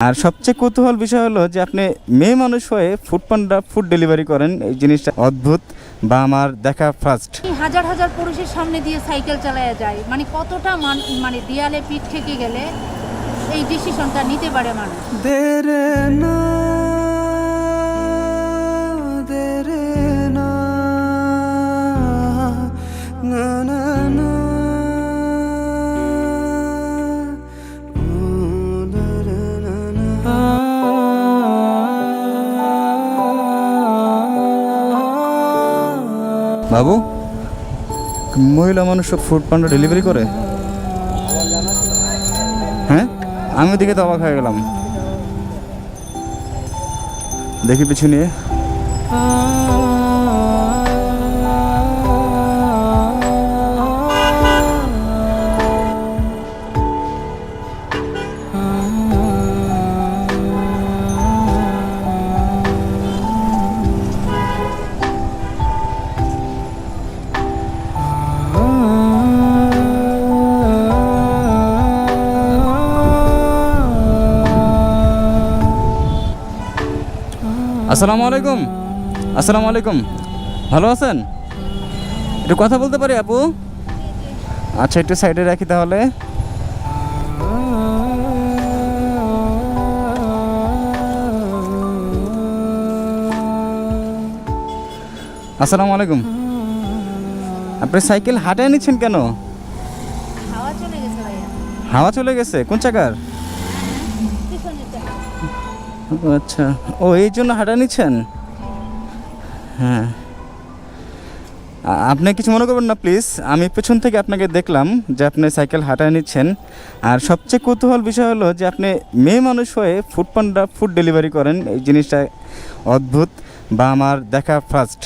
আর সবচেয়ে কৌতূহল বিষয় হলো যে আপনি মেয়ে মানুষ হয়ে ফুড পান্ডা ফুড ডেলিভারি করেন এই জিনিসটা অদ্ভুত বা আমার দেখা ফার্স্ট হাজার হাজার পুরুষের সামনে দিয়ে সাইকেল চালায়া যায়। মানে কতটা মান মানে দেয়ালে পিঠ থেকে গেলে এই ডিসিশনটা নিতে পারে মানুষ? না বাবু? মহিলা মানুষ সব ফুড পান্ডা ডেলিভারি করে? হ্যাঁ? আমি ওদিকে তো অবাক হয়ে গেলাম। দেখি পিছু নিয়ে। আসসালামু আলাইকুম। আসসালামু আলাইকুম। ভালো আছেন? একটু কথা বলতে পারি আপু? আচ্ছা একটু সাইডে রাখি তাহলে। আসসালামু আলাইকুম। আপনি সাইকেল হাঁটায় নিচ্ছেন কেন? হাওয়া চলে গেছে হাওয়া চলে গেছে? কোন চাকার? আচ্ছা। ও, এই জন্য হাঁটা নিচ্ছেন? হ্যাঁ। আপনি কিছু মনে করবেন না, প্লিজ। আমি পেছন থেকে আপনাকে দেখলাম যে আপনি সাইকেল হাঁটায় নিচ্ছেন। আর সবচেয়ে কৌতূহল বিষয় হলো যে আপনি মেয়ে মানুষ হয়ে ফুড পান্ডা ফুড ডেলিভারি করেন। এই জিনিসটা অদ্ভুত বা আমার দেখা ফার্স্ট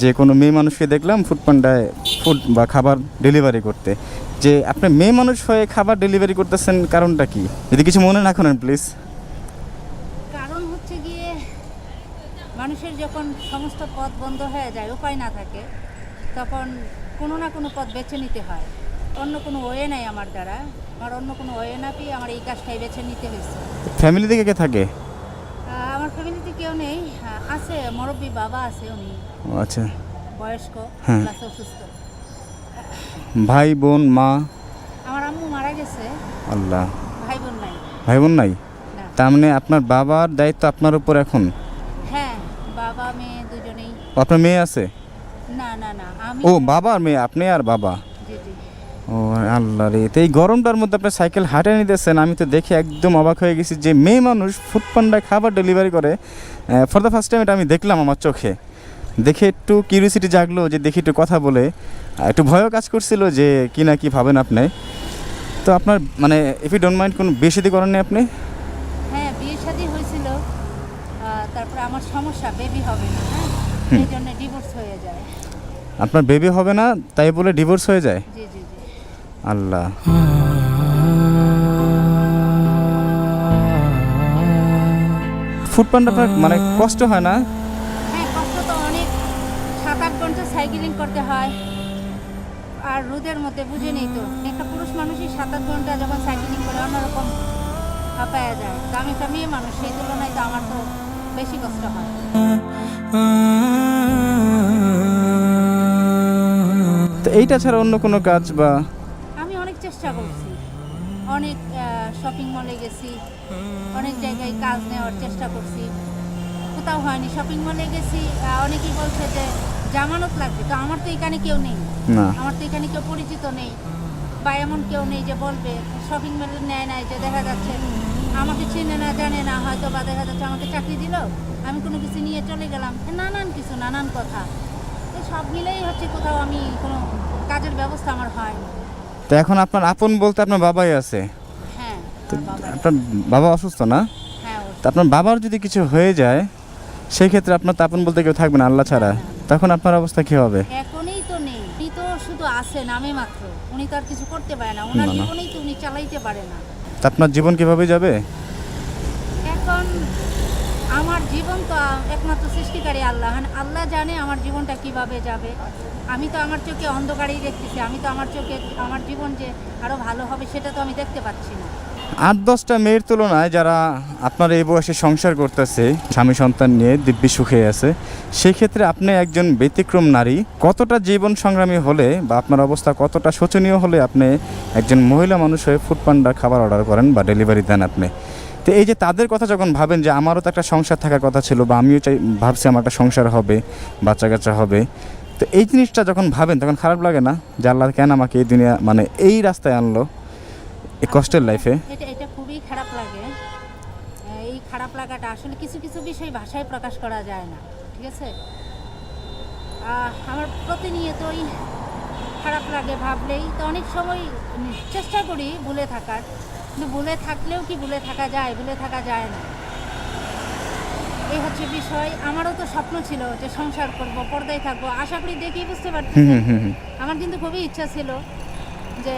যে কোনো মেয়ে মানুষকে দেখলাম ফুড পান্ডায় ফুড বা খাবার ডেলিভারি করতে। যে আপনি মেয়ে মানুষ হয়ে খাবার ডেলিভারি করতেছেন কারণটা কি? যদি কিছু মনে না করেন, প্লিজ কারণ হচ্ছে গিয়ে মানুষের যখন সমস্ত পথ বন্ধ হয়ে যায় উপায় না থাকে তখন কোনো না কোনো পথ বেছে নিতে হয়। অন্য কোনো ওয়ে নাই আমার দ্বারা। আমার অন্য কোনো ওয়ে না পেয়ে আমার এই কাজটাই বেছে নিতে হয়েছে। ফ্যামিলি থেকে কে থাকে? আমার ফ্যামিলিতে কেউ নেই। আছে মুরব্বী বাবা আছে উনি। আচ্ছা। বয়স্ক হ্যাঁ। প্লাস অসুস্থ। ভাই বোন মা? আমার আম্মু মারা গেছে। আল্লাহ। ভাই বোন নাই। ভাই বোন নাই? তার মানে আপনার বাবার দায়িত্ব আপনার উপর এখন? বাবা মেয়ে দুজনেই। আপনার মেয়ে আছে? না না না আমি ও বাবার মেয়ে আপনি আর বাবা? জি জি। ও আল্লাহ রে তো এই গরমটার মধ্যে আপনি সাইকেল হাঁটে নিতেছেন আমি তো দেখে একদম অবাক হয়ে গেছি যে মেয়ে মানুষ ফুড পান্ডায় খাবার ডেলিভারি করে। ফর দ্য ফার্স্ট টাইম এটা আমি দেখলাম আমার চোখে। দেখে একটু কিউরিয়াসিটি জাগলো যে দেখি একটু কথা বলে। একটু ভয়ও কাজ করছিল যে কি না কি ভাবেন আপনি। তো আপনার মানে ইফ ইউ ডোন্ট মাইন্ড কোনো বেশি দিয়ে করেননি আপনি? হ্যাঁ বিয়ে শাদী হয়েছিল। তারপরে আমার সমস্যা বেবি হবে না হ্যাঁ? এই জন্য ডিভোর্স হয়ে যায়। আপনার বেবি হবে না তাই বলে ডিভোর্স হয়ে যায়? জি জি জি। আল্লাহ। ফুড পান্ডা আপনার মানে কষ্ট হয় না? হ্যাঁ কষ্ট তো অনেক। সাত আট ঘণ্টা সাইকেলিং করতে হয়। আর রোদের মধ্যে বুঝে নেই তো। একটা পুরুষ মানুষই সাত আট ঘণ্টা যখন সাইকেলিং করে অন্যরকম হাঁপায়া যায়। তো আমি একটা মেয়ে মানুষ সেই তুলনায় তো আমার তো বেশি কষ্ট হয়। তো এইটা ছাড়া অন্য কোনো কাজ বা আমি অনেক চেষ্টা করছি। অনেক শপিং মলে গেছি। অনেক জায়গায় কাজ নেওয়ার চেষ্টা করছি। কোথাও হয়নি। শপিং মলে গেছি অনেকেই বলছে যে জামানত লাগবে। তো আমার তো এখানে কেউ নেই। আমার তো এখানে কেউ পরিচিত নেই। বা এমন কেউ নেই যে বলবে শপিং মলে নেয় নাই যে দেখা যাচ্ছে। আমাকে চিনে না জানে না হয়তো বা দেখা যাচ্ছে আমাকে চাকরি দিল আমি কোনো কিছু নিয়ে চলে গেলাম। নানান কিছু নানান কথা। তো সব মিলেই হচ্ছে কোথাও আমি কোনো কাজের ব্যবস্থা আমার হয় তো এখন আপনার আপন বলতে আপনার বাবাই আছে। হ্যাঁ আপনার বাবা অসুস্থ না? হ্যাঁ তো আপনার বাবার যদি কিছু হয়ে যায় সেই ক্ষেত্রে আপনার তো আপন বলতে কেউ থাকবে না আল্লাহ ছাড়া। তখন আপনার অবস্থা কী হবে? তো শুধু আছে নামে মাত্র। উনি তো আর কিছু করতে পারে না। ওনার। জীবনেই তো উনি চালাইতে পারে না। তা আপনার জীবন কীভাবে যাবে? এখন আমার জীবন তো একমাত্র সৃষ্টিকারী আল্লাহ। আল্লাহ জানে আমার জীবনটা কীভাবে যাবে। আমি তো আমার চোখে অন্ধকারেই দেখতেছি। আমি তো আমার চোখে আমার জীবন যে আরও ভালো হবে সেটা তো আমি দেখতে পাচ্ছি না। আট, দশটা মেয়ের তুলনায় যারা আপনার এই বয়সে সংসার করতেছে, স্বামী সন্তান নিয়ে দিব্যি সুখে আছে, সেই ক্ষেত্রে আপনি একজন ব্যতিক্রম নারী। কতটা জীবন সংগ্রামী হলে বা আপনার অবস্থা কতটা শোচনীয় হলে আপনি একজন মহিলা মানুষ হয়ে ফুড পান্ডা খাবার অর্ডার করেন বা ডেলিভারি দেন আপনি? তো এই যে তাদের কথা যখন ভাবেন যে আমারও তো একটা সংসার থাকার কথা ছিল বা আমিও চাই, ভাবছি আমার একটা সংসার হবে বাচ্চা কাচ্চা হবে, তো এই জিনিসটা যখন ভাবেন তখন খারাপ লাগে না যে আল্লাহ কেন আমাকে এই দুনিয়া মানে এই রাস্তায় আনলো? এই কষ্টের লাইফে এটা এটা খুবই খারাপ লাগে। এই খারাপ লাগাটা আসলে কিছু কিছু বিষয় ভাষায় প্রকাশ করা যায় না ঠিক আছে? আমার প্রতিনিয়তই খারাপ লাগে ভাবলেই তো অনেক সময় চেষ্টা করি ভুলে থাকার। কিন্তু ভুলে থাকলেও কি ভুলে থাকা যায় ভুলে থাকা যায় না। এই হচ্ছে বিষয়। আমারও তো স্বপ্ন ছিল যে সংসার করব পর্দায় থাকব। আশা করি দেখেই বুঝতে পারছি। আমার কিন্তু খুবই ইচ্ছা ছিল যে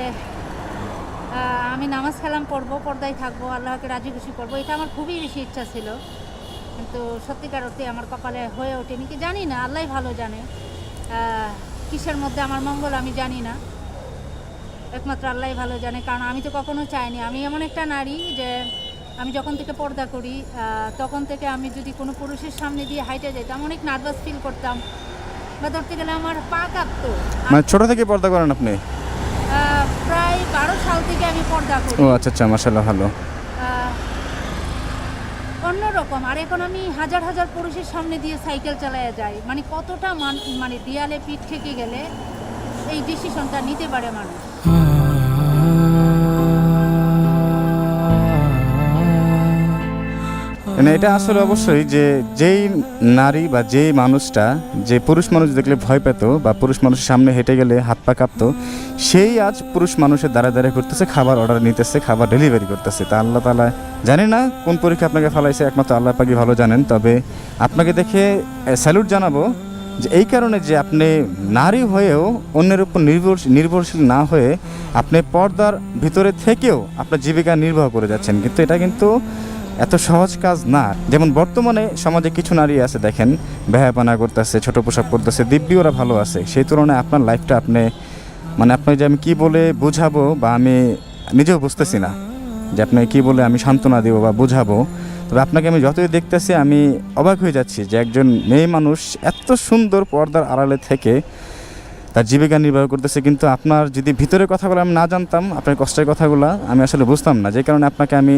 আমি নামাজ কালাম পড়ব, পর্দায় থাকব আল্লাহকে রাজি খুশি করব, এটা আমার খুবই বেশি ইচ্ছা ছিল। কিন্তু সত্যিকার অর্থে আমার কপালে হয়ে ওঠেনি, কি জানি না আল্লাহ ভালো জানে। কিসের মধ্যে আমার মঙ্গল আমি জানি না। একমাত্র আল্লাহ ভালো জানে, কারণ আমি তো কখনো চাইনি। আমি এমন একটা নারী যে আমি যখন থেকে পর্দা করি তখন থেকে আমি যদি কোনো পুরুষের সামনে দিয়ে হাইটে যেতাম, অনেক নার্ভাস ফিল করতাম। বা ধরতে গেলে আমার পা কাঁপতো। মানে ছোট থেকে পর্দা করেন আপনি? প্রায় বারো সাল থেকে আমি পর্দা করি। ও আচ্ছা আচ্ছা মাসাল্লাহ ভালো। অন্যরকম আর এখন আমি হাজার হাজার পুরুষের সামনে দিয়ে সাইকেল চালায় যাই। মানে কতটা মান মানে দেয়ালে পিঠ থেকে গেলে এই ডিসিশনটা নিতে পারে মানুষ। মানে এটা আসলে অবশ্যই যে যেই নারী বা যেই মানুষটা, যে পুরুষ মানুষ দেখলে ভয় পেত বা পুরুষ মানুষের সামনে হেঁটে গেলে হাত পা কাঁপতো, সেই আজ পুরুষ মানুষের দ্বারা দ্বারা করতেছে, খাবার অর্ডার নিতেছে, খাবার ডেলিভারি করতেছে। তা আল্লাহ তালা জানি না কোন পরীক্ষা আপনাকে ফালাইছে, একমাত্র আল্লাহ পাকি ভালো জানেন। তবে আপনাকে দেখে স্যালুট জানাব যে এই কারণে যে আপনি নারী হয়েও অন্যের উপর নির্ভর, নির্ভরশীল না হয়ে আপনি পর্দার ভিতরে থেকেও আপনার জীবিকা নির্বাহ করে যাচ্ছেন। কিন্তু এটা কিন্তু এত সহজ কাজ না। যেমন বর্তমানে সমাজে কিছু নারী আছে, দেখেন বেহাপানা করতেছে, ছোট পোশাক পরতেছে দিব্যি ওরা ভালো আছে। সেই তুলনায় আপনার লাইফটা আপনি মানে আপনাকে যে আমি কী বলে বুঝাবো বা আমি নিজেও বুঝতেছি না যে আপনাকে কী বলে আমি সান্ত্বনা দেবো বা বুঝাবো। তবে আপনাকে আমি যতই দেখতেছি, আমি অবাক হয়ে যাচ্ছি যে একজন মেয়ে মানুষ এত সুন্দর পর্দার আড়ালে থেকে তার জীবিকা নির্বাহ করতেছে কিন্তু আপনার যদি ভিতরের কথাগুলো আমি না জানতাম আপনার কষ্টের কথাগুলো আমি আসলে বুঝতাম না। যে কারণে আপনাকে আমি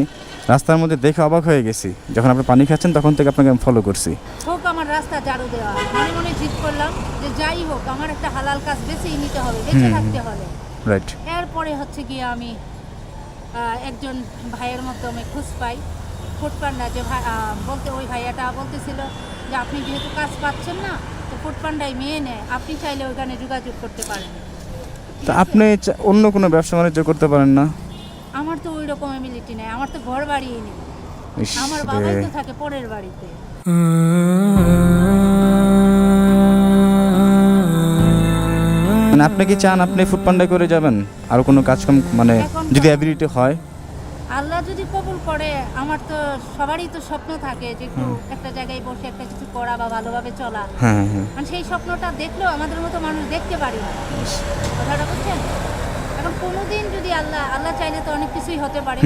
রাস্তার মধ্যে দেখে অবাক হয়ে গেছি। যখন আপনি পানি খাচ্ছেন তখন থেকে আপনাকে আমি ফলো করছি। হোক আমার রাস্তা ঝাড়ু দেওয়া। মনে মনে জিত করলাম যে যাই হোক আমার একটা হালাল কাজ বেঁচেই নিতে হবে বেঁচে। থাকতে হলে রাইট এরপরে হচ্ছে গিয়ে আমি একজন ভাইয়ের মাধ্যমে খোঁজ পাই। ফুটপান্ডা যে ভাই বলতে ওই ভাইয়াটা বলতেছিল যে আপনি যেহেতু কাজ পাচ্ছেন না ফুটপান্ডায় মেয়ে নেয় আপনি চাইলে ওইখানে যোগাযোগ করতে পারেন। তা আপনি চা- অন্য কোনো ব্যবসা বাণিজ্য করতে পারেন না? আমার তো ওই রকম এমিলিটি নেই আমার তো ঘর বাড়িই নেই। ইস আমার রে। বাবাই তো থাকে পরের বাড়িতে। মানে আপনি কি চান আপনি ফুড পান্ডা করে যাবেন? আর কোনো কাজ কাম মানে এখন যদি অ্যাবিলিটি হয়? আল্লাহ যদি কবুল করে আমার তো সবারই তো স্বপ্ন থাকে যে একটু একটা জায়গায় বসে একটা কিছু করা বা ভালোভাবে চলা। মানে সেই স্বপ্নটা দেখলেও আমাদের মতো মানুষ দেখতে পারি না। কথাটা বুঝছেন? এখন কোনোদিন যদি আল্লাহ আল্লাহ চাইলে তো অনেক কিছুই হতে পারে।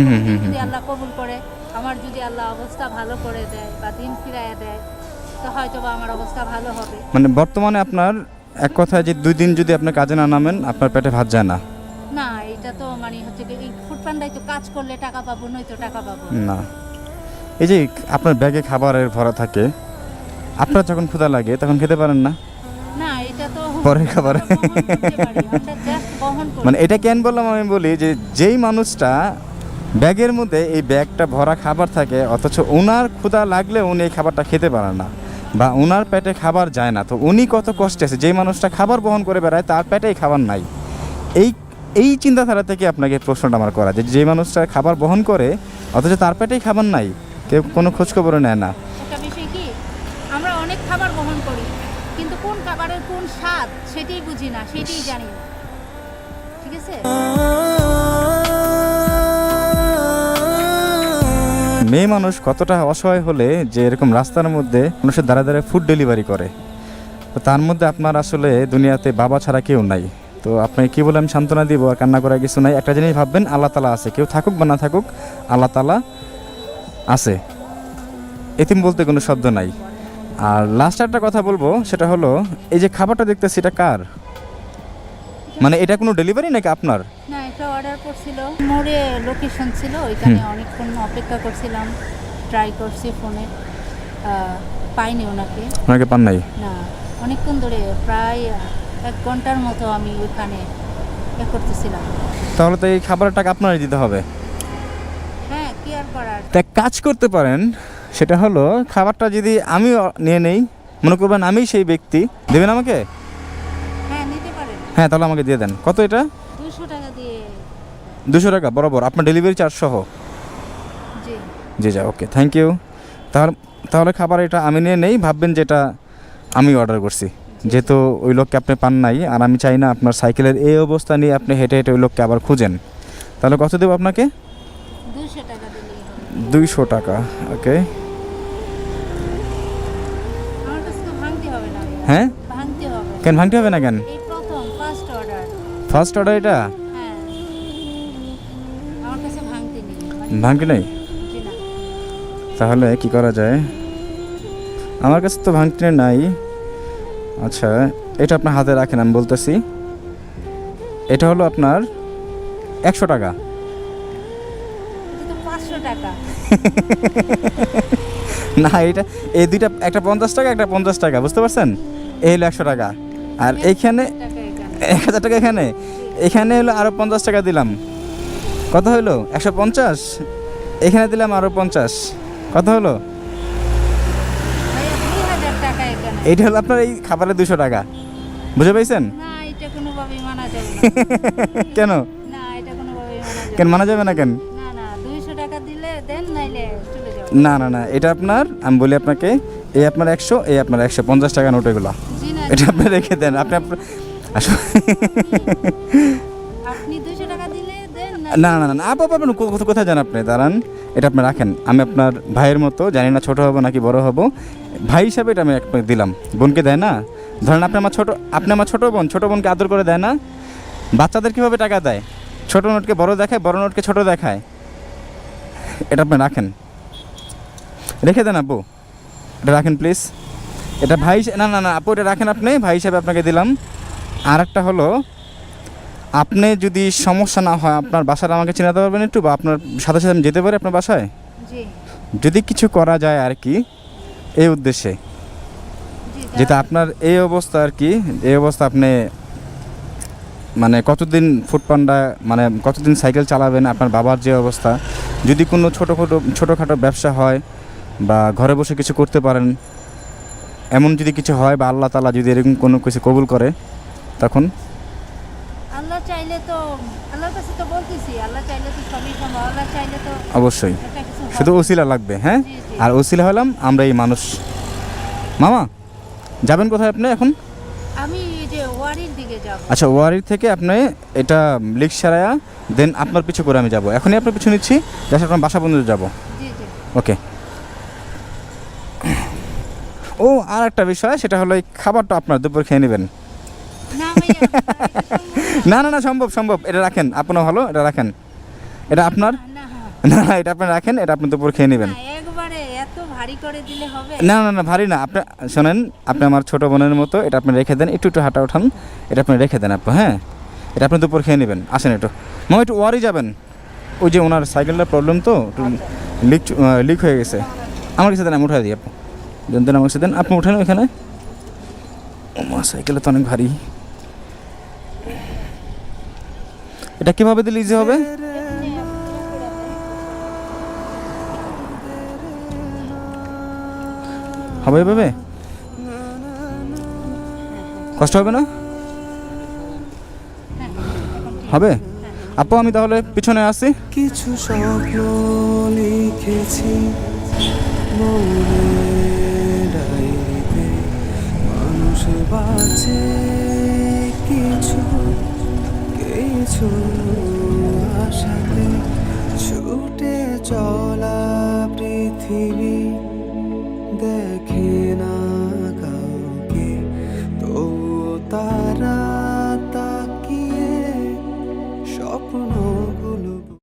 যদি আল্লাহ কবুল করে আমার যদি আল্লাহ অবস্থা ভালো করে দেয় বা দিন ফিরাইয়া দেয় তো হয়তো বা আমার অবস্থা ভালো হবে। মানে বর্তমানে আপনার এক কথায় যে দুই দিন যদি আপনি কাজে না নামেন আপনার পেটে ভাত যায় না। এটা তো মানে হচ্ছে কি এই ফুড পান্ডায় তো কাজ করলে টাকা পাবো নয়তো টাকা পাবো। না। এই যে আপনার ব্যাগে খাবারের ভরা থাকে আপনার যখন ক্ষুধা লাগে তখন খেতে পারেন না? না এটা তো পরের খাবার। মানে এটা কেন বললাম আমি বলি যে যেই মানুষটা ব্যাগের মধ্যে এই ব্যাগটা ভরা খাবার থাকে অথচ ওনার ক্ষুধা লাগলে উনি এই খাবারটা খেতে পারেন না বা ওনার পেটে খাবার যায় না তো উনি কত কষ্টে আছে যেই মানুষটা খাবার বহন করে বেড়ায় তার পেটেই খাবার নাই। এই এই চিন্তাধারা থেকে আপনাকে প্রশ্নটা আমার করা যে যে মানুষটা খাবার বহন করে অথচ তার পেটেই খাবার নাই কেউ কোনো খোঁজখবরও নেয় না। একটা বিষয় কি? আমরা অনেক খাবার বহন করি কিন্তু কোন খাবারের কোন স্বাদ সেটাই বুঝি না সেটাই জানি না। ঠিক আছে? মেয়ে মানুষ কতটা অসহায় হলে যে এরকম রাস্তার মধ্যে মানুষের দ্বারা দ্বারা ফুড ডেলিভারি করে। তো তার মধ্যে আপনার আসলে দুনিয়াতে বাবা ছাড়া কেউ নাই। তো আপনি কি বলে আমি সান্ত্বনা দিব আর কান্না করার কিছু নাই। একটা জিনিস ভাববেন আল্লাহ তালা আছে। কেউ থাকুক বা না থাকুক আল্লাহ তালা আছে। এতিম বলতে কোনো শব্দ নাই। আর লাস্ট একটা কথা বলব সেটা হলো এই যে খাবারটা দেখতেছি এটা কার? মানে এটা কোনো ডেলিভারি নাকি আপনার? না একটা অর্ডার করছিল। মোড়ে লোকেশন ছিল ওইখানে অনেকক্ষণ অপেক্ষা করছিলাম। ট্রাই করছি ফোনে পাইনি ওনাকে। ওনাকে পান নাই? না অনেকক্ষণ ধরে প্রায় এক ঘণ্টার মতো আমি ওইখানে এ করতেছিলাম। তাহলে তো এই খাবারের টাকা আপনারই দিতে হবে। হ্যাঁ কি আর করার? তা কাজ করতে পারেন সেটা হলো খাবারটা যদি আমি নিয়ে নেই মনে করবেন আমিই সেই ব্যক্তি। দেবেন আমাকে? হ্যাঁ নিতে পারেন। হ্যাঁ তাহলে আমাকে দিয়ে দেন। কত এটা? দুশো টাকা দিয়ে। দুশো টাকা বরাবর। আপনার ডেলিভারি চার্জ সহ? জি। জি যা ওকে থ্যাংক ইউ তাহলে তাহলে খাবার এটা আমি নিয়ে নেই ভাববেন যেটা আমি অর্ডার করছি। যেহেতু ওই লোককে আপনি পান নাই আর আমি চাই না আপনার সাইকেলের এই অবস্থা নিয়ে আপনি হেঁটে হেঁটে ওই লোককে আবার খুঁজেন। তাহলে কত দেবো আপনাকে? দুইশো টাকা ওকে। হ্যাঁ? কেন ভাঙতে হবে না কেন? ফার্স্ট অর্ডার এটা? হ্যাঁ। ভাঙতে নেই। মানে তাহলে কি করা যায়? আমার কাছে তো ভাঙতে নাই। আচ্ছা এটা আপনার হাতে রাখেন আমি বলতেছি। এটা হলো আপনার একশো টাকা। না এটা এই দুইটা একটা পঞ্চাশ টাকা একটা পঞ্চাশ টাকা বুঝতে পারছেন? এই হলো একশো টাকা। আর এইখানে এক হাজার টাকা এখানে। এখানে হলো আরও পঞ্চাশ টাকা দিলাম। কত হলো? একশো পঞ্চাশ? এখানে দিলাম আরও পঞ্চাশ। কত হলো ভাইয়া দুই হাজার এইটা হলো আপনার এই খাবারের দুশো টাকা। বুঝে পাইছেন এটা কেন? এটা কেন মানা যাবে না কেন? না না না না না এটা আপনার আমি বলি আপনাকে এই আপনার একশো এই আপনার একশো পঞ্চাশ টাকা নোট এগুলো। এটা আপনি রেখে দেন আপনি আপনি না না না না আপু আপু কোথায় কোথায় যান আপনি? দাঁড়ান এটা আপনি রাখেন। আমি আপনার ভাইয়ের মতো জানি না ছোট হব নাকি বড় হব ভাই হিসাবে এটা আমি আপনাকে দিলাম। বোনকে দেয় না? ধরেন আপনি আমার ছোটো আপনি আমার ছোটো বোন ছোটো বোনকে আদর করে দেয় না? বাচ্চাদের কীভাবে টাকা দেয়? ছোট নোটকে বড় দেখায় বড় নোটকে ছোট দেখায়? এটা আপনি রাখেন। রেখে দেন আপু এটা রাখেন প্লিজ এটা ভাই না না না আপু এটা রাখেন আপনি। ভাই হিসাবে আপনাকে দিলাম। আর একটা হলো আপনি যদি সমস্যা না হয় আপনার বাসাটা আমাকে চিনাতে পারবেন একটু বা আপনার সাথে সাথে আমি যেতে পারি আপনার বাসায়? যদি কিছু করা যায় আর কি এই উদ্দেশ্যে। যেটা আপনার এই অবস্থা আর কি এই অবস্থা আপনি মানে কতদিন ফুটপান্ডা মানে কতদিন সাইকেল চালাবেন আপনার বাবার যে অবস্থা যদি কোনো ছোটোখাটো ছোটোখাটো ব্যবসা হয় বা ঘরে বসে কিছু করতে পারেন এমন যদি কিছু হয় বা আল্লাহ তালা যদি এরকম কোনো কিছু কবুল করে তখন আল্লাহ চাইলে তো আল্লাহর কাছে তো বলতেছি আল্লাহ চাইলে তো সবই সম্ভব আল্লাহ চাইলে তো অবশ্যই। শুধু। ওসিলা লাগবে হ্যাঁ। আর ওসিলা হলাম আমরা এই মানুষ। মামা যাবেন কোথায় আপনি এখন? আমি যে ওয়ারির দিকে যাব। আচ্ছা ওয়ারির থেকে আপনি এটা লিক সারায়া দেন আপনার পিছু করে আমি যাব। এখনই আপনার পিছু নিচ্ছি জাস্ট আপনার বাসা পর্যন্ত যাব। ওকে। ও আর একটা বিষয় সেটা হলো এই খাবারটা আপনার দুপুর খেয়ে নেবেন। না না না সম্ভব সম্ভব। এটা রাখেন আপনার ভালো এটা রাখেন। এটা আপনার? না, না এটা আপনি রাখেন এটা আপনি দুপুর খেয়ে নেবেন। না, না না না ভারী না। আপনি শোনেন আপনি আমার ছোট বোনের মতো এটা আপনি রেখে দেন একটু একটু হাঁটা উঠান এটা আপনি রেখে দেন আপু হ্যাঁ? এটা আপনি দুপুর খেয়ে নেবেন আসেন একটু। মামা একটু ওয়ারি যাবেন। ওই যে ওনার সাইকেলটার প্রবলেম তো একটু লিক লিক হয়ে গেছে। আমার কাছে দেন আমি উঠাই দিই আপু। দেন আমার কাছে দেন আপনি উঠেন ওইখানে। সাইকেলে তো অনেক ভারী। এটা কীভাবে দিলে ইজি হবে? হবে এভাবে? কষ্ট হবে না? হবে? আপু, আমি তাহলে পিছনে আসি। কিছু লিখেছি মানুষ বাঁচে কিছু কিছু আশাতে ছুটে চলা পৃথিবী দেখ